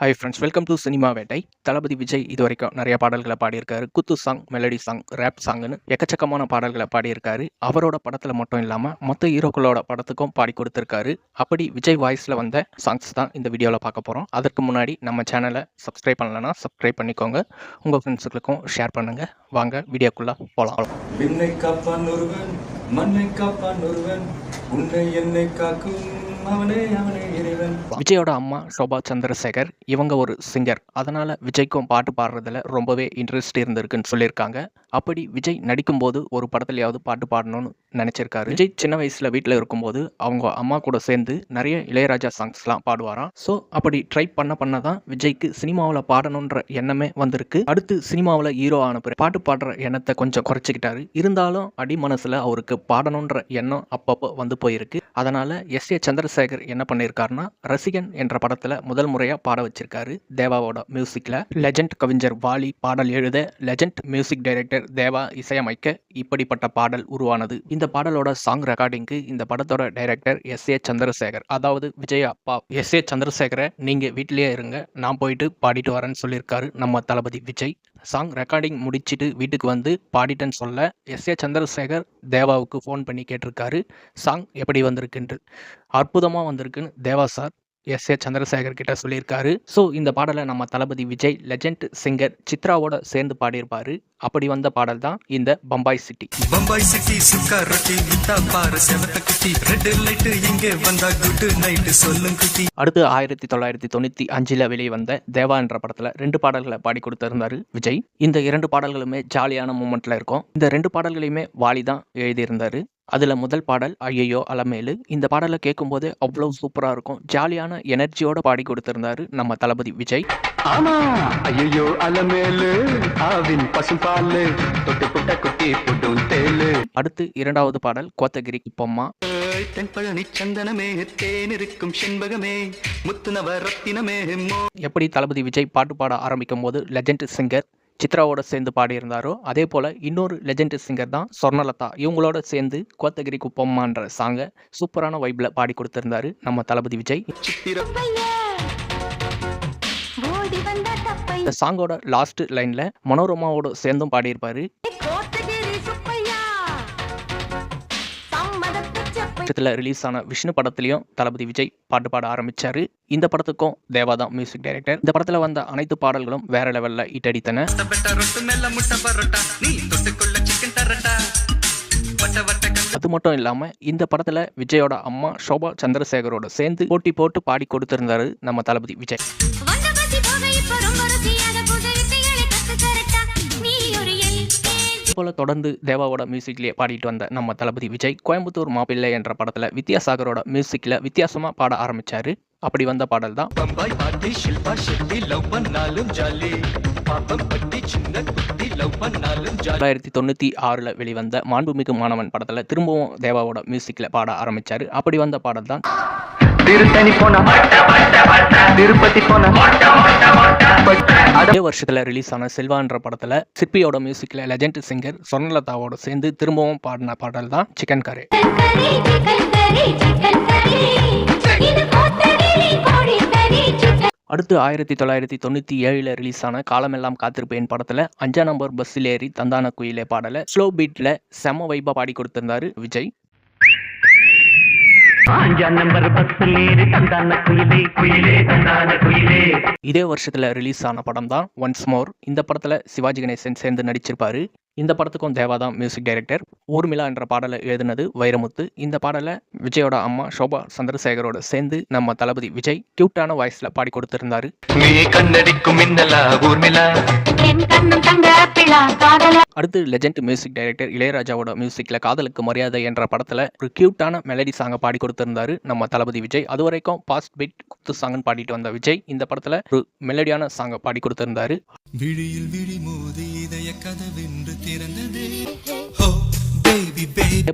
Hi friends welcome to cinema வேட்டை தளபதி விஜய் இது வரைக்கும் நிறைய பாடல்களை பாடியிருக்காரு. குத்து சாங் மெலடி சாங் ரேப் சாங்னு எக்கச்சக்கமான பாடல்களை பாடியிருக்காரு. அவரோட படத்தில் மட்டும் இல்லாமல் மொத்த ஹீரோக்களோட படத்துக்கும் பாடி கொடுத்துருக்காரு. அப்படி விஜய் வாய்ஸில் வந்த சாங்ஸ் தான் இந்த வீடியோவில் பார்க்க போகிறோம் அதற்கு முன்னாடி நம்ம சேனலை சப்ஸ்கிரைப் பண்ணலன்னா சப்ஸ்கிரைப் பண்ணிக்கோங்க. உங்கள் ஃப்ரெண்ட்ஸுகளுக்கும் ஷேர் பண்ணுங்கள் வாங்க வீடியோக்குள்ளே போகலாம் மண்ணை காப்பான் ஒருவன் உன்னை என்னை காக்கும் விஜயோட அம்மா சோபா சந்திரசேகர் இவங்க ஒரு சிங்கர் அதனால விஜய்க்கும் பாட்டு பாடுறதுல ரொம்பவே இன்ட்ரெஸ்ட் இருந்திருக்குன்னு சொல்லியிருக்காங்க. அப்படி விஜய் நடிக்கும்போது ஒரு படத்துலையாவது பாட்டு பாடணும்னு நினைச்சிருக்காரு. விஜய் சின்ன வயசுல வீட்டில் இருக்கும்போது அவங்க அம்மா கூட சேர்ந்து நிறைய இளையராஜா சாங்ஸ்லாம் பாடுவாராம். ஸோ அப்படி ட்ரை பண்ண பண்ண தான் விஜய்க்கு சினிமாவில் பாடணுன்ற எண்ணமே வந்திருக்கு. அடுத்து சினிமாவில் ஹீரோ ஆன பிறகு பாட்டு பாடுற எண்ணத்தை கொஞ்சம் குறைச்சிக்கிட்டாரு. இருந்தாலும் அடி மனசில் அவருக்கு பாடணுன்ற எண்ணம் அப்பப்போ வந்து போயிருக்கு. அதனால எஸ் ஏ சந்திரசேகர் என்ன பண்ணியிருக்காருன்னா ரசிகன் என்ற படத்தில் முதல் முறையாக பாட வச்சிருக்காரு தேவாவோட மியூசிக்கில் லெஜண்ட் கவிஞர் வாலி பாடல் எழுத லெஜண்ட் மியூசிக் டைரக்டர் தேவா இசையமைக்க இப்படிப்பட்ட பாடல் உருவானது. இந்த பாடலோட சாங் ரெக்கார்டிங்க்கு இந்த படத்தோட டைரக்டர் எஸ் ஏ சந்திரசேகர். அதாவது விஜய் அப்பா எஸ் ஏ சந்திரசேகரை நீங்கள் வீட்டிலேயே இருங்க. நான் போயிட்டு பாடிட்டு வரேன்னு சொல்லியிருக்காரு நம்ம தளபதி விஜய். சாங் ரெக்கார்டிங் முடிச்சிட்டு வீட்டுக்கு வந்து பாடிட்டேன்னு சொல்ல எஸ் ஏ சந்திரசேகர் தேவாவுக்கு ஃபோன் பண்ணி கேட்டிருக்காரு. சாங் எப்படி வந்திருக்குன்ட்டு. அற்புதமாக வந்திருக்குன்னு Deva sir S A Chandrasekhar கிட்ட சொல்லியிருக்காரு. ஸோ இந்த பாடலை நம்ம தளபதி விஜய் லெஜண்ட் சிங்கர் சித்ராவோட சேர்ந்து பாடியிருப்பாரு. அப்படி வந்த பாடல் தான் இந்த பம்பாய் சிட்டி. பம்பாய் சிட்டி சுக்கா ரொட்டி வித்தா பாரு செவத்த குட்டி. ரெட் லைட் இங்கே வந்தா குட் நைட் சொல்லும் குட்டி. அடுத்து ஆயிரத்தி தொள்ளாயிரத்தி தொண்ணூற்றி அஞ்சில் வெளிவந்த தேவா என்ற படத்தில் ரெண்டு பாடல்களை பாடி கொடுத்திருந்தாரு விஜய். இந்த இரண்டு பாடல்களுமே ஜாலியான மூமெண்ட்டில் இருக்கும். இந்த ரெண்டு பாடல்களையுமே வாலி தான் எழுதியிருந்தாரு. அதில் முதல் பாடல் ஐயையோ அலமேலு. இந்த பாடலை கேட்கும்போது அவ்வளோ சூப்பராக இருக்கும். ஜாலியான எனர்ஜியோட பாடி கொடுத்திருந்தாரு நம்ம தளபதி விஜய். ஐயோ அலமேலு. ஆவின் பசும்பாலு. தொட்டு புட்ட குட்டி புட்டும் தேலு. அடுத்து இரண்டாவது பாடல் கோத்தகிரிக்கு பொம்மா. எப்படி தளபதி விஜய் பாட்டு பாட ஆரம்பிக்கும் போது லெஜண்ட் சிங்கர் சித்ராவோட சேர்ந்து பாடியிருந்தாரோ அதே போல் இன்னொரு லெஜண்ட் சிங்கர் தான் சொர்ணலதா. இவங்களோட சேர்ந்து கோத்தகிரி குப்பம்மான்ற சாங்கை சூப்பரான வைப்பில் பாடி கொடுத்திருந்தாரு நம்ம தளபதி விஜய். இந்த சாங்கோட லாஸ்ட் லைனில் மனோரமாவோட சேர்ந்தும் பாடியிருப்பாரு. வருஷத்தில் ரிலீஸ் ஆன விஷ்ணு படத்துலையும் தளபதி விஜய் பாட்டு பாட ஆரம்பிச்சாரு. இந்த படத்துக்கும் தேவா தான் மியூசிக் டைரக்டர் இந்த படத்தில் வந்த அனைத்து பாடல்களும் வேற லெவலில் இட்டடித்தன அது மட்டும் இல்லாமல் இந்த படத்தில் விஜயோட அம்மா சோபா சந்திரசேகரோட சேர்ந்து போட்டி போட்டு பாடி கொடுத்திருந்தாரு நம்ம தளபதி விஜய். போல தொடர்ந்து தேவாவோட மியூசிக்லேயே பாடிட்டு வந்த நம்ம தளபதி விஜய் கோயம்புத்தூர் மாப்பிள்ளை என்ற படத்தில் வித்யாசாகரோட மியூசிக்கில் வித்தியாசமாக பாட ஆரம்பிச்சாரு. அப்படி வந்த பாடல் தான். பம்பாய் பாட்டி ஷில்பா ஷெட்டி லவ் பண்ணாலும் ஜாலி. பாப்பம் பட்டி சின்ன குட்டி லவ் பண்ணாலும் ஜாலி. தொள்ளாயிரத்தி தொண்ணூற்றி ஆறில் வெளிவந்த மாண்புமிகு மாணவன் படத்தில் திரும்பவும் தேவாவோட மியூசிக்கில் பாட ஆரம்பிச்சாரு. அப்படி வந்த பாடல் தான். திருத்தணி போனா திருப்பதி போனா. அதே வருஷத்தில் ரிலீஸ் ஆன செல்வான்ற படத்தில் சிற்பியோட மியூசிக்கில் லெஜண்ட் சிங்கர் சொர்ணலதாவோட சேர்ந்து திரும்பவும் பாடின பாடல் தான் சிக்கன் கரே அடுத்து ஆயிரத்தி தொள்ளாயிரத்தி தொண்ணூற்றி ஏழில் ரிலீஸ் ஆன காலமெல்லாம் காத்திருப்பேன் படத்தில் அஞ்சா நம்பர் பஸ்ஸில் ஏறி தந்தான குயிலே பாடலை ஸ்லோ பீட்டில் செம வைப்பாக பாடி கொடுத்திருந்தாரு விஜய். அஞ்சாம் நம்பர் பஸ்ஸில் ஏறி தந்தான குயிலே குயிலே தந்தான குயிலே. இதே வருஷத்துல ரிலீஸ் ஆன படம் தான் ஒன்ஸ் மோர் இந்த படத்துல சிவாஜி கணேசன் சேர்ந்து நடிச்சிருப்பாரு. இந்த படத்துக்கும் தேவா தான் மியூசிக் டைரக்டர் ஊர்மிளா என்ற பாடலை எழுதினது வைரமுத்து. இந்த பாடலை விஜயோட அம்மா சோபா சந்திரசேகரோட சேர்ந்து நம்ம தளபதி விஜய் கியூட்டான வாய்ஸில் பாடி கொடுத்திருந்தாரு. அடுத்து லெஜண்ட் மியூசிக் டைரக்டர் இளையராஜாவோட மியூசிக்கில் காதலுக்கு மரியாதை என்ற படத்தில் ஒரு கியூட்டான மெலடி சாங்கை பாடி கொடுத்திருந்தாரு நம்ம தளபதி விஜய். அது வரைக்கும் பாஸ்ட் பீட் குத்து சாங்னு பாடிட்டு வந்த விஜய் இந்த படத்தில் ஒரு மெலடியான சாங்கை பாடி கொடுத்திருந்தாரு. விழியில் விழி மோதி இதய கதவென்று திறந்தது.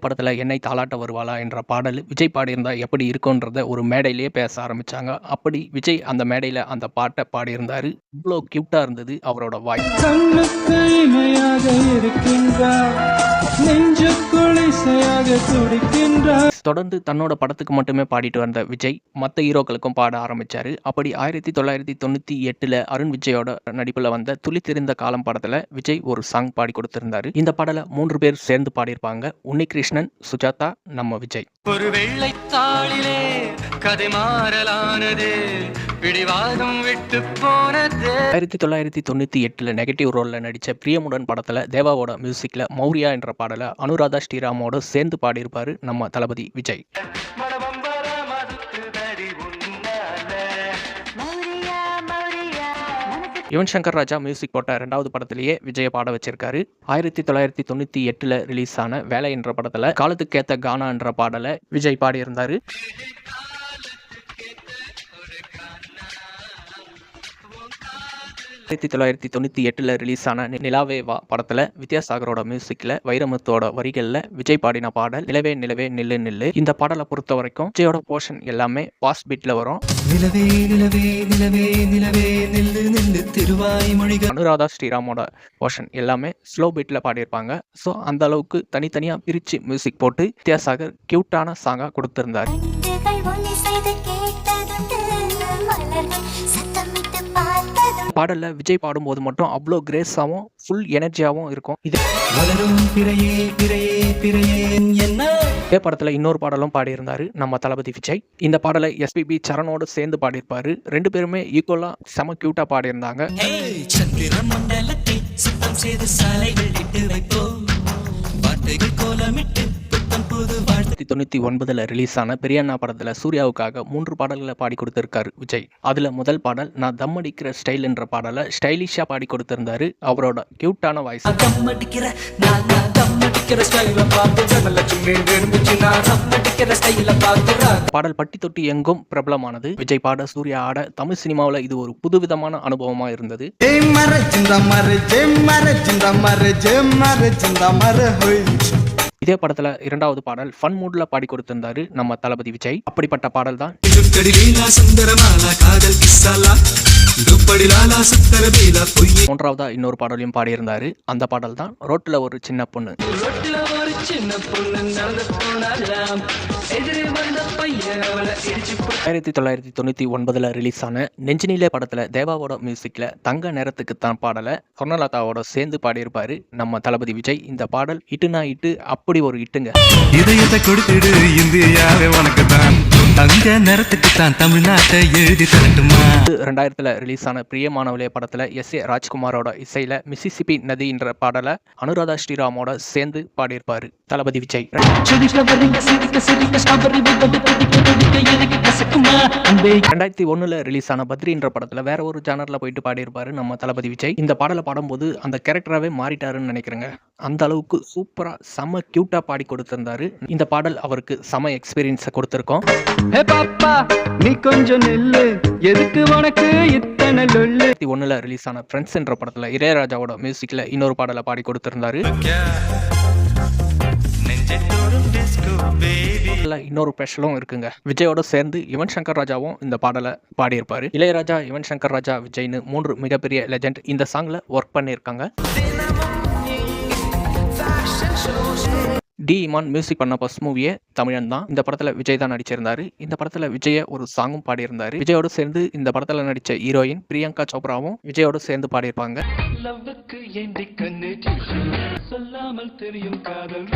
படத்தில் என்னை தாளாட்ட வருவாளா என்ற பாடல் விஜய் பாடியிருந்தா எப்படி இருக்குன்றத ஒரு மேடையிலேயே பேச ஆரம்பிச்சாங்க. அப்படி விஜய் அந்த மேடையில் அந்த பாட்டை பாடியிருந்தாரு. இவ்வளோ க்யூட்டாக இருந்தது அவரோட துடிக்கின்றார். தொடர்ந்து தன்னோட படத்துக்கு மட்டுமே பாடிட்டு வந்த விஜய் மற்ற ஹீரோக்களுக்கும் பாட ஆரம்பிச்சாரு. அப்படி ஆயிரத்தி தொள்ளாயிரத்தி தொண்ணூற்றி எட்டில் அருண் விஜயோட நடிப்பில் வந்த துளி தெரிந்த காலம் படத்தில் விஜய் ஒரு சாங் பாடி கொடுத்திருந்தாரு. இந்த பாடலை மூன்று பேர் சேர்ந்து பாடியிருப்பாங்க. உன்னிகிருஷ்ணன் சுஜாதா நம்ம விஜய். ஒரு வெள்ளைத்தாளிலே கதை மாறலானது பிடிவாதம் விட்டு போனது. ஆயிரத்தி தொள்ளாயிரத்தி தொண்ணூற்றி எட்டில் நெகட்டிவ் ரோலில் நடித்த பிரியமுடன் படத்தில் தேவாவோட மியூசிக்கில் மௌரியா என்ற பாடலை அனுராதா ஸ்ரீராமோட சேர்ந்து பாடியிருப்பாரு நம்ம தளபதி விஜய். யுவன் சங்கர் ராஜா மியூசிக் போட்ட ரெண்டாவது படத்திலேயே விஜய பாட வச்சிருக்காரு. ஆயிரத்தி தொள்ளாயிரத்தி தொண்ணூற்றி எட்டில் ரிலீஸ் ஆன வேலை என்ற படத்தில் காலத்துக்கேத்த கானா என்ற பாடலை விஜய் பாடியிருந்தாரு. ஆயிரத்தி தொள்ளாயிரத்தி தொண்ணூற்றி எட்டில் ரிலீஸ் ஆன நிலாவே வா படத்தில் வித்யாசாகரோட மியூசிக்கில் வைரமுத்தோட வரிகளில் விஜய் பாடின பாடல் நிலவே நிலவே நில்லு நில்லு. இந்த பாடலை பொறுத்த வரைக்கும் விஜயோட போர்ஷன் எல்லாமே பாஸ் பீட்டில் வரும். நிலவே நிலவே நிலவே நிலவே நில்லு நில்லு திருவாய் மொழிகள். அனுராதா ஸ்ரீராமோட போர்ஷன் எல்லாமே ஸ்லோ பீட்டில் பாடியிருப்பாங்க. ஸோ அந்த அளவுக்கு தனித்தனியாக பிரித்து மியூசிக் போட்டு வித்யாசாகர் க்யூட்டான சாங்காக கொடுத்துருந்தாரு. பாடலில் விஜய் பாடும்போது மட்டும் அவ்வளோ கிரேஸாகவும் ஃபுல் எனர்ஜியாகவும் இருக்கும். இது இதே படத்தில் இன்னொரு பாடலும் பாடியிருந்தாரு நம்ம தளபதி விஜய். இந்த பாடலை எஸ்பிபி சரணோடு சேர்ந்து பாடியிருப்பாரு. ரெண்டு பேருமே ஈக்குவலாக செம க்யூட்டாக பாடியிருந்தாங்க. சந்திர மண்டலத்தை சுத்தம் செய்து சாலைகள் இட்டு வைப்போம். வார்த்தைகள் கோலமிட்டு ஆயிரத்தி தொண்ணூற்றி ஒன்பதில் ரிலீஸ் ஆன பெரியண்ணா படத்தில் சூர்யாவுக்காக மூன்று பாடல்களை பாடி கொடுத்திருக்காரு விஜய். அதில் முதல் பாடல் நான் தம் அடிக்கிற ஸ்டைல் என்ற பாடலை ஸ்டைலிஷாக பாடி கொடுத்திருந்தாரு. அவரோட க்யூட்டான வாய்ஸ் பாடல் பட்டி தொட்டி எங்கும் பிரபலமானது. விஜய் பாட சூர்யா ஆட தமிழ் சினிமாவில் இது ஒரு புதுவிதமான அனுபவமாக இருந்தது. மர சிந்த மர ஜெ மர சிந்த மர ஜெ மர சிந்த மர ஹொய் இதே படத்துல இரண்டாவது பாடல் ஃபன் மூட்ல பாடி கொடுத்திருந்தாரு நம்ம தளபதி விஜய். அப்படிப்பட்ட பாடல் தான் மூன்றாவதா இன்னொரு பாடலையும் பாடியிருந்தாரு. அந்த பாடல் தான் ரோட்டில் ஒரு சின்ன பொண்ணு. ரொட்டில ஒரு சின்ன பொண்ணு நடந்து போனாலாம் எதிரே வந்த பையன் அவளை இடிச்சு ஆயிரத்தி தொள்ளாயிரத்தி தொண்ணூற்றி ஒன்பதில் ரிலீஸ் ஆன நெஞ்சினிலே படத்தில் தேவாவோட மியூசிக்கில் தங்க நேரத்துக்கு தான் பாடலை சொர்ணலதாவோட சேர்ந்து பாடியிருப்பாரு நம்ம தளபதி விஜய். இந்த பாடல் இட்டுனா இட்டு அப்படி ஒரு இட்டுங்க. இதயத்தை கொடுத்துடு இந்தியாவே உனக்கு தான் தங்க நேரத்துக்கு தான் தமிழ்நாட்டை எழுதி தரட்டுமா? ரெண்டாயிரத்தில் ரிலீஸ் ஆன பிரியமானவளே படத்தில் எஸ் ஏ ராஜ்குமாரோட இசையில் மிசிசிபி நதி என்ற பாடலை அனுராதா ஸ்ரீராமோட சேர்ந்து பாடியிருப்பாரு. தளபதி விஜய். ரெண்டாயிரத்தி ஒண்ணுல ரிலீஸ் ஆன பத்ரி என்ற படத்துல வேற ஒரு ஜானர்ல போயிட்டு பாடியிருப்பாரு நம்ம தளபதி விஜய். இந்த பாடலை பாடும்போது அந்த கேரக்டராகவே மாறிட்டாருன்னு நினைக்கிறேங்க. அந்த அளவுக்கு சூப்பரா செம கியூட்டா பாடி கொடுத்திருந்தாரு. இந்த பாடல் அவருக்கு செம எக்ஸ்பீரியன்ஸை கொடுத்திருக்கோம். ஹே பாப்பா நீ கொஞ்சம் நில்லு. எதுக்கு உனக்கு இத்தனை லொல்லு? ஒண்ணுல ரிலீஸ் ஆன ஃப்ரெண்ட்ஸ் என்ற படத்துல இளையராஜாவோட மியூசிக்ல இன்னொரு பாடலை பாடி கொடுத்திருந்தாரு. இன்னொரு ஸ்பெஷலும் இருக்குங்க. விஜயோட சேர்ந்து யுவன் சங்கர் ராஜாவும் இந்த பாடலை பாடியிருப்பாரு. இளையராஜா யுவன் சங்கர் ராஜா விஜய்னு மூன்று மிகப்பெரிய லெஜெண்ட் இந்த சாங்ல ஒர்க் பண்ணியிருக்காங்க. டி இமான் மியூசிக் பண்ண ஃபர்ஸ்ட் மூவியே தமிழன் தான். இந்த படத்தில் விஜய் தான் நடிச்சிருந்தாரு. இந்த படத்தில் விஜய ஒரு சாங்கும் பாடியிருந்தாரு. விஜயோடு சேர்ந்து இந்த படத்தில் நடிச்ச ஹீரோயின் பிரியங்கா சோப்ராவும் விஜயோடு சேர்ந்து பாடியிருப்பாங்க. சொல்லாமல் தெரியும் காதல்.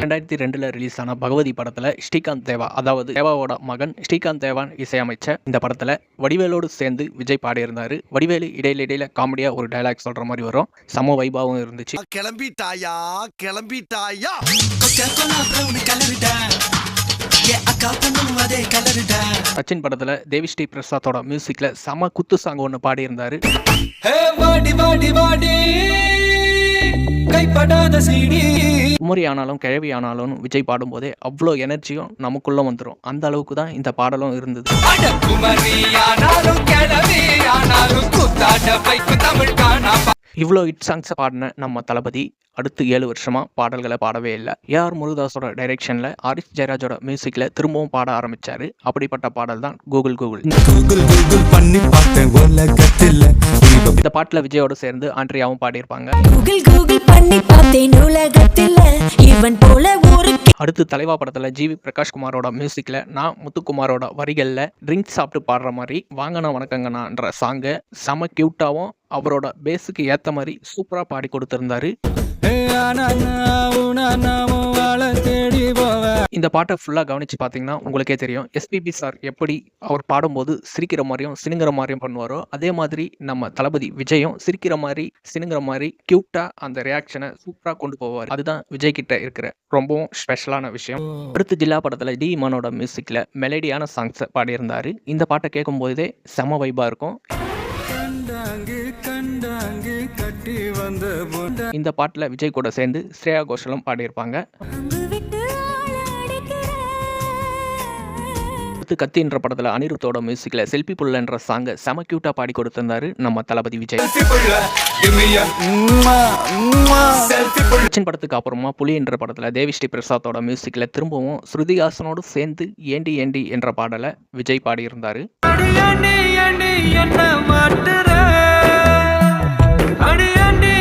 ரெண்டாயிரத்தி ரெண்டுல ரிலீஸ் ஆன பகவதி படத்துல ஸ்ரீகாந்த் தேவா அதாவது தேவாவோட மகன் ஸ்ரீகாந்த் தேவான் இசையமைச்ச இந்த படத்துல வடிவேலோடு சேர்ந்து விஜய் பாடியிருந்தாரு. வடிவேலு இடையில இடையில காமெடியா ஒரு டயலாக் சொல்ற மாதிரி வரும். சம வைபாவும் இருந்துச்சு. கிளம்பிட்டாயா? கிளம்பிட்டாயா? சச்சின் படத்துல தேவி ஸ்ரீ பிரசாத்தோட மியூசிக்ல சம குத்து சாங் ஒன்று பாடியிருந்தாரு. கைப்படாத சீடி. குமரி ஆனாலும் கிழவி ஆனாலும் விஜய் பாடும்போதே அவ்வளோ எனர்ஜியும் நமக்குள்ள வந்துடும் அந்த அளவுக்கு தான் இந்த பாடலும் இருந்தது. இவ்வளோ ஹிட் சாங்ஸை பாடின நம்ம தளபதி அடுத்து ஏழு வருஷமா பாடல்களை பாடவே இல்லை. ஏஆர் முருகதாஸோட டைரெக்ஷனில் ஆரிஃப் ஜெயராஜோட மியூசிக்கில் திரும்பவும் பாட ஆரம்பிச்சாரு. அப்படிப்பட்ட பாடல் தான் கூகுள் கூகுள். கூகுள் கூகுள் பண்ணி பார்த்தேன் இந்த பாட்டில் விஜயோட சேர்ந்து ஆண்ட்ரியாவும் பாடியிருப்பாங்க. அடுத்து தலைவா படத்தில் ஜிவி பிரகாஷ்குமாரோட மியூசிக்கில் நான் முத்துக்குமாரோட வரிகளில் ட்ரிங்க்ஸ் சாப்பிட்டு பாடுற மாதிரி வாங்கண்ணா வணக்கங்கண்ணான்ற சாங்கை செம க்யூட்டாகவும் அவரோட பேஸுக்கு ஏற்ற மாதிரி சூப்பராக பாடி கொடுத்துருந்தாரு. இந்த பாட்டை ஃபுல்லாக கவனித்து பார்த்தீங்கன்னா உங்களுக்கே தெரியும். எஸ்பிபி சார் எப்படி அவர் பாடும்போது சிரிக்கிற மாதிரியும் சினுங்கிற மாதிரியும் பண்ணுவாரோ அதே மாதிரி நம்ம தளபதி விஜயும் சிரிக்கிற மாதிரி சினுங்கிற மாதிரி க்யூட்டாக அந்த ரியாக்ஷனை சூப்பராக கொண்டு போவார். அதுதான் விஜய் கிட்ட இருக்கிற ரொம்பவும் ஸ்பெஷலான விஷயம். அடுத்து ஜில்லா படத்தில் டி இமானோட மியூசிக்கில் மெலடியான சாங்ஸை பாடியிருந்தார். இந்த பாட்டை கேட்கும்போதே செம வைபாக இருக்கும். இந்த பாட்டில் விஜய் கூட சேர்ந்து ஸ்ரேயா கோஷலும் பாடியிருப்பாங்க. அம்பு கத்தி என்ற அடுத்து கத்தின்ற படத்தில் அனிருத்தோட மியூசிக்கில் செல்பி புல்லன்ற சாங்கை செம க்யூட்டாக பாடி கொடுத்திருந்தாரு நம்ம தளபதி விஜய். கிச்சன் படத்துக்கு அப்புறமா புலி என்ற படத்தில் தேவிஸ்ரீ பிரசாத்தோட மியூசிக்கில் திரும்பவும் ஸ்ருதிஹாசனோடு சேர்ந்து ஏண்டி ஏண்டி என்ற பாடலை விஜய் பாடியிருந்தார்.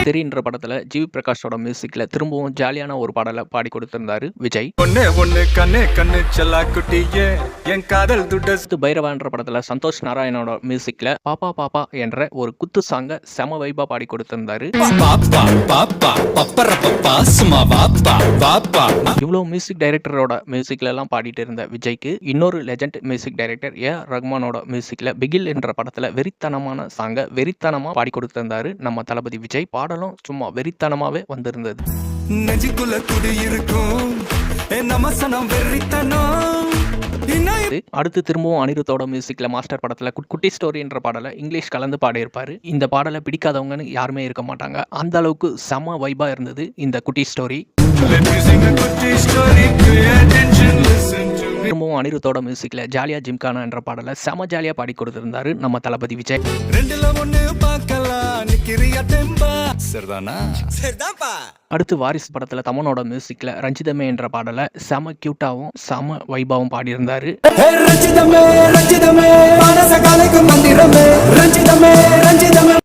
தெரி என்ற படத்தில் ஜிவி பிரகாஷோட மியூசிக்கில் திரும்பவும் ஜாலியான ஒரு பாடலை பாடி கொடுத்திருந்தாரு விஜய். ஒண்ணு ஒண்ணு கண்ணு கண்ணு செல்லா குட்டியே. என் காதல் துட்ட அடுத்து பைரவா என்ற படத்தில் சந்தோஷ் நாராயணோட மியூசிக்கில் பாப்பா பாப்பா என்ற ஒரு குத்து சாங்கை செம வைபா பாடி கொடுத்திருந்தாரு. பாப்பா பாப்பா பப்பர பப்பா சும்மா வாப்பா வாப்பா. இவ்வளோ மியூசிக் டைரக்டரோட மியூசிக்ல எல்லாம் பாடிட்டு இருந்த விஜய்க்கு இன்னொரு லெஜண்ட் மியூசிக் டைரக்டர் ஏ ரஹ்மானோட மியூசிக்ல பிகில் என்ற படத்துல வெறித்தனமான சாங்கை வெறித்தனமா பாடி கொடுத்திருந்தாரு நம்ம தளபதி விஜய் பாடலும் சும்மா வெறித்தனமாவே வந்திருந்தது. நெஞ்சுக்குள்ள குடி இருக்கும் நமசனம் வெறித்தனம். அடுத்து திரும்பவும் அனிருத்தோட மியூசிக்ல மாஸ்டர் படத்துல குட்- குட்டி ஸ்டோரி என்ற பாடலை இங்கிலீஷ் கலந்து பாடியிருப்பாரு. இந்த பாடலை பிடிக்காதவங்கன்னு யாருமே இருக்க மாட்டாங்க. அந்த அளவுக்கு செம வைபா இருந்தது இந்த குட்டி ஸ்டோரி திரும்பவும் அனிருத்தோட மியூசிக்ல ஜாலியா ஜிம்கானா என்ற பாடலை செம ஜாலியா பாடி கொடுத்திருந்தாரு நம்ம தளபதி விஜய். ரெண்டுல ஒண்ணு பார்க்கலாம். அடுத்து வாரிசு படத்துல தமனோட மியூசிக்ல ரஞ்சிதமே என்ற பாடலை செம கியூட்டாவும் செம வைபாவும் பாடியிருந்தாரு.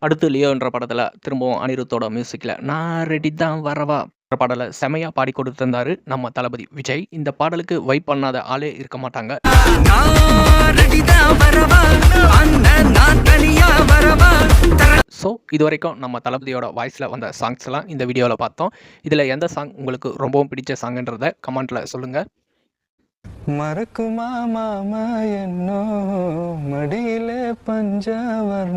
அடுத்து லியோ என்ற படத்துல திரும்பவும் அனிருத்தோட மியூசிக்ல நான் ரெடி தான் வரவா? பாடலை செமையா பாடி கொடுத்திருந்தாரு நம்ம தளபதி. விஜய் இந்த பாடலுக்கு வைப் பண்ணாத ஆளே இருக்க மாட்டாங்க. ஸோ இது வரைக்கும் நம்ம தளபதியோட வாய்ஸில் வந்த சாங்ஸ் எல்லாம் இந்த வீடியோவில் பார்த்தோம். இதில் எந்த சாங் உங்களுக்கு ரொம்பவும் பிடிச்ச சாங்ன்றத கமெண்ட்டில் சொல்லுங்கள் மறக்குமா மாமா என்னோ? மடியிலே பஞ்சவர்